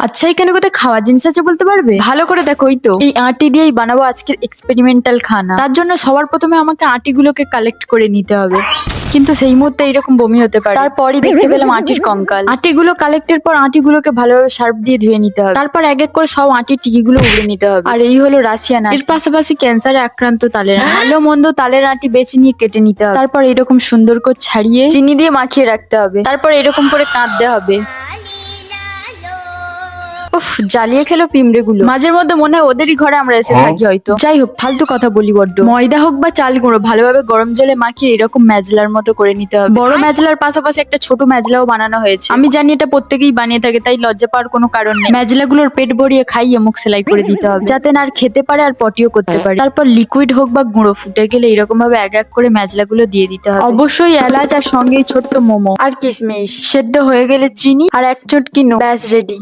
আচ্ছা এখানে কোথায় খাওয়ার জিনিস আছে বলতে পারবে? ভালো করে দেখো ওই তো। এই আটি দিয়েই বানাবো আজকের এক্সপেরিমেন্টাল খানা। তার জন্য সবার প্রথমে আমাকে আটিগুলোকে কালেক্ট করে নিতে হবে। কিন্তু সেই মুহূর্তে এরকম বমি হতে পারে। তারপরই দেখতে পেলাম আটির কঙ্কাল। আটিগুলো কালেক্টের পর আটিগুলোকে ভালোভাবে সার্ফ দিয়ে ধুয়ে নিতে হবে। তারপর এক এক করে সব আটির টিকিগুলো উড়ে নিতে হবে। আর এই হলো রাশিয়ান। এর পাশাপাশি ক্যান্সারে আক্রান্ত তালের ভালো মন্দ তালের আটি বেছে নিয়ে কেটে নিতে হবে। তারপর এরকম সুন্দর করে ছাড়িয়ে চিনি দিয়ে মাখিয়ে রাখতে হবে। তারপর এরকম করে কাঁদতে হবে। উফ জ্বালিয়ে খেলো পিমড়ে গুলো মাঝের মধ্যে মনে হয় ওদেরই ঘরে আমরা এসে থাকি হয়তো। যাই হোক ফালতু কথা বলি বড্ড। ময়দা হোক বা চাল গুঁড়ো ভালোভাবে গরম জলে মাখিয়ে এরকম ম্যাজলার মতো করে নিতে হবে। বড় ম্যাজলার পাশাপাশি একটা ছোট ম্যাজলাও বানানো হয়েছে। আমি জানি এটা প্রত্যেকেই বানিয়ে থাকে তাই লজ্জা পাওয়ার কোনো কারণ নেই। ম্যাজলাগুলোর পেট ভরিয়ে খাইয়ে মুখ সেলাই করে দিতে হবে যাতে না আর খেতে পারে আর পটিও করতে পারে। তারপর লিকুইড হোক বা গুঁড়ো ফুটে গেলে এরকম ভাবে এক এক করে ম্যাজলাগুলো দিয়ে দিতে হবে। অবশ্যই এলাচ আর সঙ্গে ছোট্ট মোমো। আর কিশমিশ। সেদ্ধ হয়ে গেলে চিনি আর এক চটকি নো ব্যাস রেডি